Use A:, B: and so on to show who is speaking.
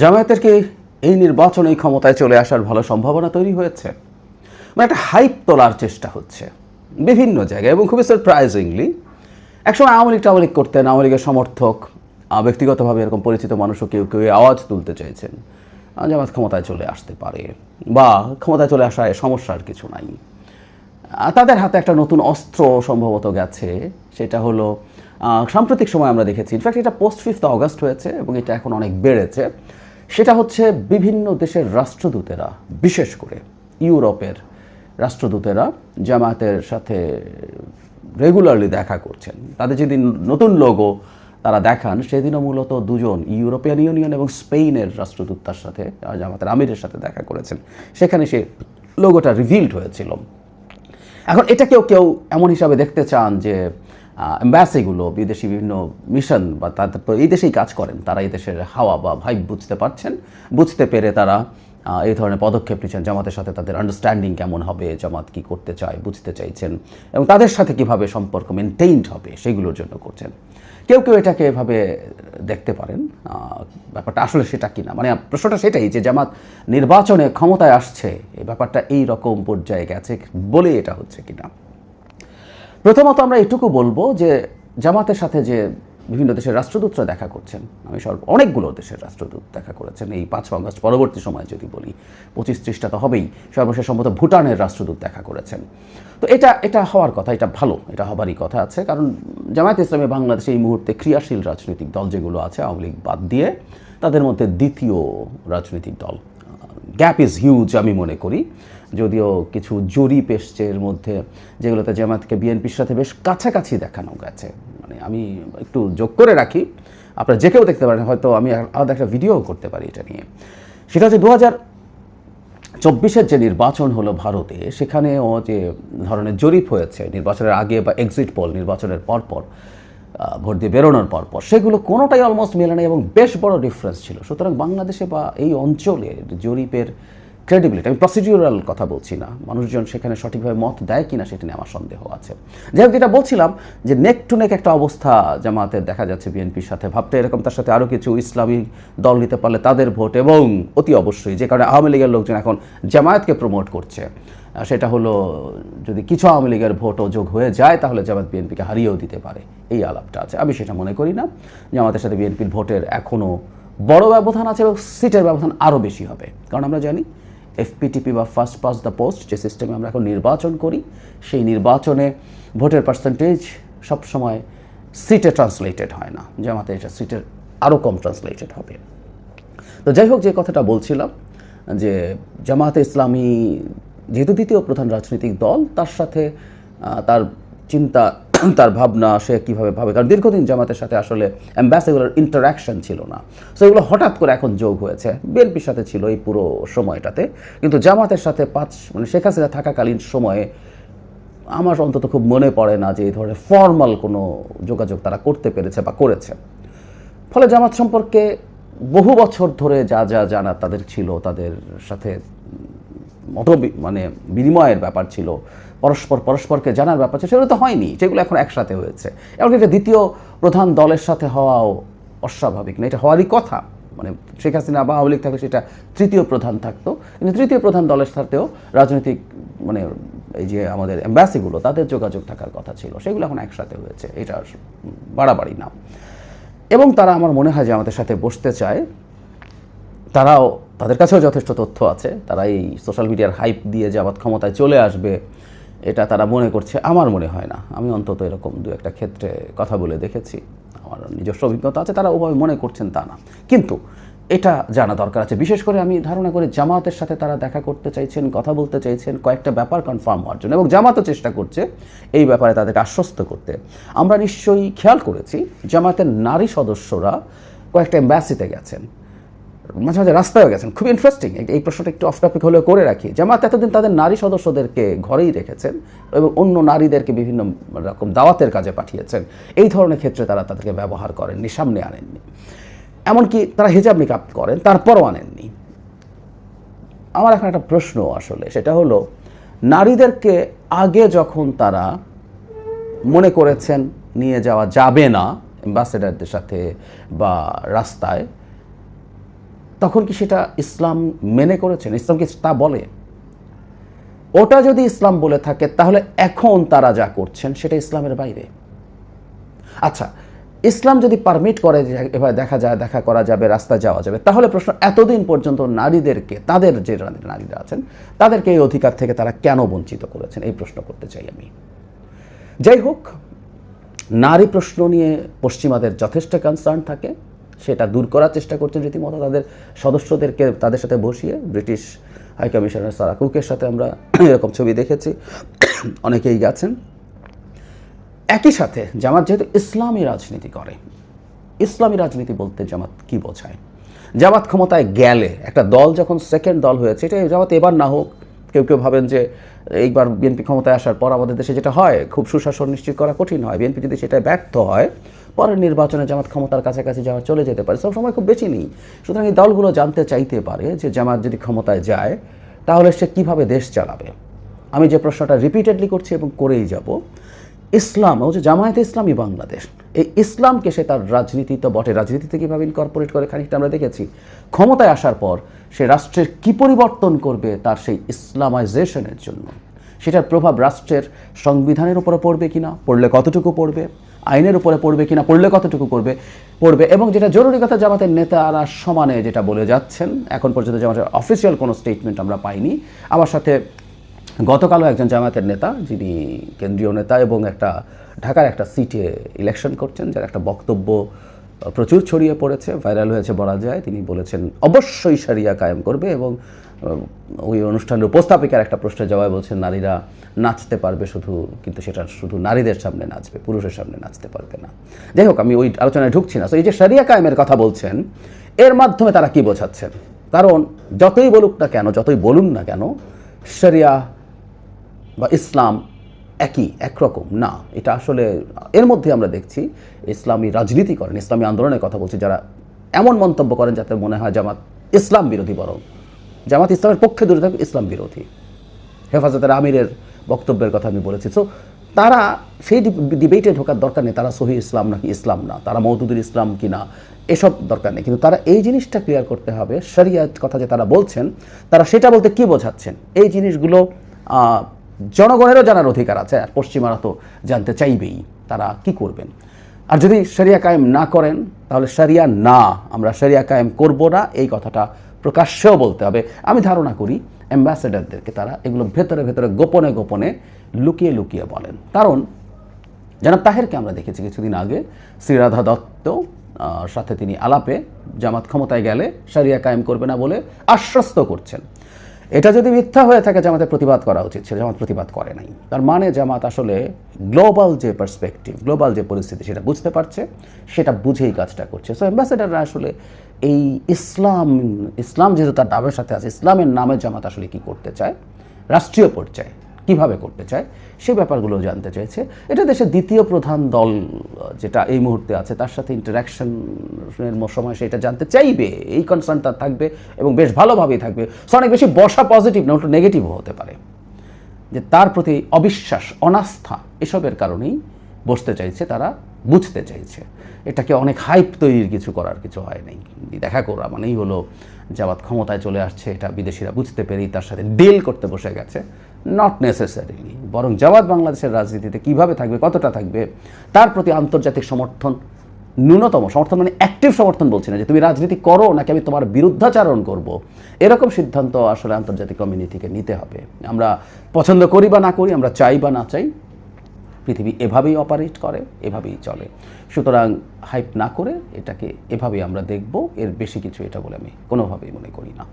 A: জামায়াতের কি এই নির্বাচনে ক্ষমতায় চলে আসার ভালো সম্ভাবনা তৈরি হয়েছে। মানে একটা হাইপ তোলার চেষ্টা হচ্ছে। বিভিন্ন জায়গায় এবং খুবই সারপ্রাইজিংলি একসময় আওয়ামী লীগ টাওয়ামী লীগ করতেন আওয়ামী লীগের সমর্থক ব্যক্তিগতভাবে এরকম পরিচিত মানুষও কেউ কেউ আওয়াজ তুলতে চাইছেন আহ, জামায়াত ক্ষমতায় চলে আসতে পারে বা ক্ষমতায় চলে আসায় সমস্যার কিছু নাই। তাদের হাতে একটা নতুন অস্ত্র সম্ভবত গেছে সেটা হলো সাম্প্রতিক সময় আমরা দেখেছি ইনফ্যাক্ট এটা পোস্ট ফিফথ অগস্ট হয়েছে এবং এটা এখন অনেক বেড়েছে। সেটা হচ্ছে বিভিন্ন দেশের রাষ্ট্রদূতেরা, বিশেষ করে ইউরোপের রাষ্ট্রদূতেরা জামায়াতের সাথে রেগুলারলি দেখা করছেন। তাদের যেদিন নতুন লোগো তারা দেখান, সেদিনও মূলত দুজন ইউরোপিয়ান ইউনিয়ন এবং স্পেনের রাষ্ট্রদূত তার সাথে জামাতের আমিরের সাথে দেখা করেছেন। সেখানে সে লোগোটা রিভিল্ড হয়েছিল। এখন এটা কেউ কেউ এমন হিসাবে দেখতে চান যে অ্যাম্বাসিগুলো বিদেশি বিভিন্ন মিশন বা তাদের এই দেশেই কাজ করেন। তারা এই দেশের হাওয়া বা ভাইব বুঝতে পারছেন। বুঝতে পেরে তারা এই ধরনের পদক্ষেপ নিচ্ছেন জামাতের সাথে তাদের আন্ডারস্ট্যান্ডিং কেমন হবে, জামাত কি করতে চায়, বুঝতে চাইছেন এবং তাদের সাথে কীভাবে সম্পর্ক মেনটেইনড হবে, সেগুলোর জন্য করছেন। কেউ কেউ এটাকে এভাবে দেখতে পারেন। ব্যাপারটা আসলে সেটা কি না? মানে প্রশ্নটা সেটাই যে জামাত নির্বাচনে ক্ষমতায় আসছে, এই ব্যাপারটা এই রকম পর্যায়ে গেছে বলে এটা হচ্ছে কিনা প্রথমত আমরা এটুকু বলব যে জামাতের সাথে যে বিভিন্ন দেশের রাষ্ট্রদূতরা দেখা করছেন, আমি সর্ব অনেকগুলো দেশের রাষ্ট্রদূত দেখা করেছেন। এই পাঁচ আগস্ট পরবর্তী সময় যদি বলি, পঁচিশ ত্রিশটা তো হবেই, সর্বশেষ সম্ভবত ভুটানের রাষ্ট্রদূত দেখা করেছেন। তো এটা এটা হওয়ার কথা, এটা ভালো, এটা হবারই কথা আছে, কারণ জামায়াত ইসলামী বাংলাদেশে এই মুহূর্তে ক্রিয়াশীল রাজনৈতিক দল যেগুলো আছে, আওয়ামী লীগ বাদ দিয়ে তাদের মধ্যে দ্বিতীয় রাজনৈতিক দল গ্যাপ ইজ হিউজ, আমি মনে করি। যদিও কিছু জরিপ এর মধ্যে যেগুলোতে জামাতকে বিএনপির সাথে বেশ কাছাকাছি দেখানো গেছে মানে আমি একটু যোগ করে রাখি, আপনারা যে কেউ দেখতে পারেন, হয়তো আমি আলাদা একটা ভিডিও করতে পারি এটা নিয়ে। সেটা হচ্ছে দু হাজার চব্বিশের যে নির্বাচন হলো ভারতে, সেখানেও যে ধরনের জরিপ হয়েছে, নির্বাচনের আগে বা এক্সিট পোল নির্বাচনের পরপর ভোট দিয়ে বেরোনোর পরপর সেগুলো কোনোটাই অলমোস্ট মেলে নেই এবং বেশ বড় ডিফারেন্স ছিল। সুতরাং বাংলাদেশে বা এই অঞ্চলের জরিপের ক্রেডিবিলিটি আমি প্রসিডিউরাল কথা বলছি না। মানুষজন সেখানে সঠিকভাবে মত দেয় কিনা সেটা নিয়ে আমার সন্দেহ আছে। যাই যেটা বলছিলাম যে নেক টু নেক একটা অবস্থা জামাতের দেখা যাচ্ছে বিএনপির সাথে। ভাবতে এরকম তার সাথে আরও কিছু ইসলামী দল নিতে পারলে তাদের ভোট এবং অতি অবশ্যই। যে কারণে আওয়ামী লীগের লোকজন এখন জামায়াতকে প্রমোট করছে। সেটা হলো, যদি কিছু আওয়ামী লীগের ভোটও যোগ হয়ে যায়, তাহলে জামাত বিএনপিকে হারিয়েও দিতে পারে। এই আলাপটা আছে। আমি সেটা মনে করি না। জামাতের সাথে বিএনপির ভোটের এখনও বড় ব্যবধান আছে এবং সিটের ব্যবধান আরও বেশি হবে। কারণ আমরা জানি এফপিটিপি বা ফার্স্ট পাস দ্য পোস্ট যে সিস্টেমে আমরা এখন নির্বাচন করি, সেই নির্বাচনে ভোটের পার্সেন্টেজ সবসময় সিটে ট্রান্সলেটেড হয় না। জামাতে এটা সিটের আরও কম ট্রান্সলেটেড হবে। তো যাই হোক, যে কথাটা বলছিলাম, যে জামাতে ইসলামী যেহেতু দ্বিতীয় প্রধান রাজনৈতিক দল, তার সাথে তার চিন্তা, তার ভাবনা সে কীভাবে ভাবে? কারণ দীর্ঘদিন জামাতের সাথে আসলে অ্যাম্বাসেগুলোর ইন্টারাকশন ছিল না। সো এগুলো হঠাৎ করে এখন যোগ হয়েছে। বিএনপির সাথে ছিল এই পুরো সময়টাতে। কিন্তু জামাতের সাথে পাঁচ মানে শেখ হাসিনা থাকাকালীন সময়ে আমার অন্তত খুব মনে পড়ে না যে এই ধরনের ফর্মাল কোনো যোগাযোগ তারা করতে পেরেছে বা করেছে। ফলে জামাত সম্পর্কে বহু বছর ধরে যা যা জানা তাদের ছিল, তাদের সাথে মত মানে বিনিময়ের ব্যাপার ছিল, পরস্পর পরস্পরকে জানার ব্যাপার ছিল, সেগুলো তো হয়নি যেগুলো এখন একসাথে হয়েছে। এমনকি এটা দ্বিতীয় প্রধান দলের সাথে হওয়াও অস্বাভাবিক না, এটা হওয়ারই কথা। মানে শেখ হাসিনা বা আওয়ামী লীগ থাকলে সেটা তৃতীয় প্রধান থাকতো, কিন্তু তৃতীয় প্রধান দলের সাথেও রাজনৈতিক মানে এই যে আমাদের অ্যাম্বাসিগুলো তাদের যোগাযোগ থাকার কথা ছিল, সেগুলো এখন একসাথে হয়েছে, এটা বাড়াবাড়ি না। এবং তারা আমার মনে হয় যে আমাদের সাথে বসতে চায়, তারাও তাদের কাছেও যথেষ্ট তথ্য আছে। তারা এই সোশ্যাল মিডিয়ার হাইপ দিয়ে যে আবার ক্ষমতায় চলে আসবে, এটা তারা মনে করছে, আমার মনে হয় না। আমি অন্তত এরকম দু একটা ক্ষেত্রে কথা বলে দেখেছি। আমার নিজস্ব অভিজ্ঞতা আছে, তারা ওভাবে মনে করছেন তা না। কিন্তু এটা জানা দরকার আছে। বিশেষ করে আমি ধারণা করি জামাতের সাথে তারা দেখা করতে চাইছেন, কথা বলতে চাইছেন, কয়েকটা ব্যাপার কনফার্ম হওয়ার জন্য। এবং জামাতও চেষ্টা করছে এই ব্যাপারে তাদেরকে আশ্বস্ত করতে। আমরা নিশ্চয়ই খেয়াল করেছি, জামাতের নারী সদস্যরা কয়েকটা এম্বাসিতে গেছেন। মাঝে মাঝে রাস্তায় গেছেন। খুব ইন্টারেস্টিং এই প্রশ্নটা একটু অফ টপিক হলেও করে রাখি। জামাত এতদিন তাদের নারী সদস্যদেরকে ঘরেই রেখেছেন এবং অন্য নারীদেরকে বিভিন্ন রকম দাওয়াতের কাজে পাঠিয়েছেন। এই ধরনের ক্ষেত্রে তারা তাদেরকে ব্যবহার করেননি, সামনে আনেননি। এমনকি তারা হিজাব নিকাপ করেন, তারপরও আনেননি। আমার এখন একটা প্রশ্ন আসলে, সেটা হলো, নারীদেরকে আগে যখন তারা মনে করেছেন নিয়ে যাওয়া যাবে না অ্যাম্বাসেডারদের সাথে বা রাস্তায় তখন কি সেটা ইসলাম মেনে করেছেন? ইসলাম কি তা বলে? ওটা যদি ইসলাম বলে থাকে, তাহলে এখন তারা যা করছেন, সেটা ইসলামের বাইরে। আচ্ছা ইসলাম যদি পারমিট করে এভাবে দেখা যায়, দেখা করা যাবে, রাস্তায় যাওয়া যাবে, তাহলে প্রশ্ন, এতদিন পর্যন্ত নারীদেরকে, তাদের যে নারীরা আছেন, তাদেরকে এই অধিকার থেকে তারা কেন বঞ্চিত করেছেন? এই প্রশ্ন করতে চাই আমি। যাই হোক, নারী প্রশ্ন নিয়ে পশ্চিমাদের যথেষ্ট কনসার্ন থাকে। সেটা দূর করার চেষ্টা করছেন রীতিমতো। তাদের সদস্যদেরকে তাদের সাথে বসিয়ে ব্রিটিশ হাই কমিশনার সারা কুকের সাথে আমরা এরকম ছবি দেখেছি। অনেকেই গেছেন। একই সাথে জামাত যেহেতু ইসলামী রাজনীতি করে, ইসলামী রাজনীতি বলতে জামাত কি বোঝায়? জামাত ক্ষমতায় গেলে, একটা দল যখন সেকেন্ড দল হয়েছে এটা জামাত এবার না হোক, কেউ কেউ ভাবেন যে এইবার বিএনপি ক্ষমতায় আসার পর আমাদের দেশে যেটা হয়, খুব সুশাসন নিশ্চিত করা কঠিন হয়। বিএনপি যদি সেটা ব্যর্থ হয় পরের নির্বাচনে জামাত ক্ষমতার কাছাকাছি যাওয়া চলে যেতে পারে। সব সময় খুব বেশি নেই। সুতরাং এই দলগুলো জানতে চাইতে পারে যে জামাত যদি ক্ষমতায় যায়, তাহলে সে কীভাবে দেশ চালাবে? আমি যে প্রশ্নটা রিপিটেডলি করছি এবং করেই যাব। ইসলাম যে জামায়াতে ইসলামী বাংলাদেশ, এই ইসলামকে সে তার রাজনীতি তো বটে। রাজনীতিতে কীভাবে ইনকর্পোরেট করে খানিকটা আমরা দেখেছি। ক্ষমতায় আসার পর সে রাষ্ট্রের কি পরিবর্তন করবে তার সেই ইসলামাইজেশনের জন্য? সেটার প্রভাব রাষ্ট্রের সংবিধানের উপরে পড়বে কিনা? পড়লে কতটুকু পড়বে? আইনের উপরে পড়বে কিনা, পড়লে কতটুকু করবে পড়বে। এবং যেটা জরুরি কথা, জামাতের নেতারা সমানে যেটা বলে যাচ্ছেন, এখন পর্যন্ত জামাতের অফিসিয়াল কোনো স্টেটমেন্ট আমরা পাইনি। আমার সাথে গতকালও একজন জামাতের নেতা, যিনি কেন্দ্রীয় নেতা এবং একটা ঢাকার একটা সিটে ইলেকশন করছেন, যার একটা বক্তব্য প্রচুর ছড়িয়ে পড়েছে, ভাইরাল হয়েছে বলা যায় তিনি বলেছেন, অবশ্যই সারিয়া কায়েম করবে এবং ওই অনুষ্ঠানের উপস্থাপিকার একটা প্রশ্নের জবাবে বলছেন, নারীরা নাচতে পারবে শুধু, কিন্তু সেটা শুধু নারীদের সামনে নাচবে, পুরুষের সামনে নাচতে পারবে না। যাই হোক, আমি ওই আলোচনায় ঢুকছি না। তো এই যে সারিয়া কায়েমের কথা বলছেন, এর মাধ্যমে তারা কি বোঝাচ্ছেন? কারণ, যতই বলুক না কেন, যতই বলুন না কেন শরিয়া বা ইসলাম একই, একরকম। না, এটা আসলে এর মধ্যে আমরা দেখছি ইসলামী রাজনীতি করেন, ইসলামী আন্দোলনের কথা বলছি যারা এমন মন্তব্য করেন যাতে মনে হয় জামাত ইসলাম বিরোধী বরং। জামাত ইসলামের পক্ষে দূরে থাকবে ইসলাম বিরোধী। হেফাজতের আমিরের বক্তব্যের কথা আমি বলেছি। সো তারা সেই ডিবেটে ঢোকার দরকার নেই, তারা সহি ইসলাম নাকি ইসলাম না, তারা মৌদুদুল ইসলাম কি না, এসব দরকার নেই। কিন্তু তারা এই জিনিসটা ক্লিয়ার করতে হবে, শরিয়াত কথা যে তারা বলছেন, তারা সেটা বলতে কি বোঝাচ্ছেন? এই জিনিসগুলো জনগণেরও জানার অধিকার আছে, আর পশ্চিমারা তো জানতে চাইবেই, তারা কি করবেন? আর যদি শরিয়া কায়েম না করেন, তাহলে শরিয়া না, আমরা শরিয়া কায়েম করব না, এই কথাটা প্রকাশ্যেও বলতে হবে। আমি ধারণা করি অ্যাম্বাসেডারদেরকে তারা এগুলো ভেতরে ভেতরে গোপনে গোপনে লুকিয়ে লুকিয়ে বলেন। কারণ জনাব তাহেরকে আমরা দেখেছি কিছুদিন আগে, শ্রীরাধা দত্ত সাথে তিনি আলাপে জামাত ক্ষমতায় গেলে সারিয়া কায়েম করবে না বলে আশ্বস্ত করছেন। এটা যদি মিথ্যা হয়ে থাকে জামাতের প্রতিবাদ করা উচিত সেটা জামাত প্রতিবাদ করে নাই। তার মানে জামাত আসলে গ্লোবাল যে পার্সপেক্টিভ গ্লোবাল যে পরিস্থিতি সেটা বুঝতে পারছে, সেটা বুঝেই কাজটা করছে। সো অ্যাম্বাসেডাররা আসলে এই ইসলাম ইসলাম যেহেতু তার নামের সাথে আছে, ইসলামের নামে জামাত আসলে কি করতে চায়? রাষ্ট্রীয় পর্যায়ে। কীভাবে করতে চায় সেই ব্যাপারগুলো জানতে চেয়েছে। এটা দেশের দ্বিতীয় প্রধান দল যেটা এই মুহূর্তে আছে, তার সাথে ইন্টারাকশনের সময় সেটা জানতে চাইবে। এই কনসার্নটা থাকবে এবং বেশ ভালোভাবেই থাকবে। সো অনেক বেশি বসা পজিটিভ না নেগেটিভও হতে পারে। যে তার প্রতি অবিশ্বাস, অনাস্থা, এসবের কারণেই বসতে চাইছে, তারা বুঝতে চাইছে। এটাকে অনেক হাইপ তৈরির কিছু করার কিছু হয় নাই। দেখা করা মানেই হলো জামাত ক্ষমতায় চলে আসছে, এটা বিদেশিরা বুঝতে পেরেই তার সাথে ডিল করতে বসে গেছে। নট নেসেসারিলি বরং জামাত বাংলাদেশের রাজনীতিতে কীভাবে থাকবে, কতটা থাকবে, তার প্রতি আন্তর্জাতিক সমর্থন, ন্যূনতম সমর্থন মানে অ্যাক্টিভ সমর্থন বলছি না যে তুমি রাজনীতি করো নাকি আমি তোমার বিরুদ্ধাচারণ করব। এরকম সিদ্ধান্ত আসলে আন্তর্জাতিক কমিউনিটিকে নিতে হবে। আমরা পছন্দ করি বা না করি, আমরা চাই বা না চাই, পৃথিবী এভাবেই অপারেট করে, এভাবেই চলে। সুতরাং হাইপ না করে এটাকে এভাবেই আমরা দেখব, এর বেশি কিছু এটা বলে আমি কোনোভাবেই মনে করি না।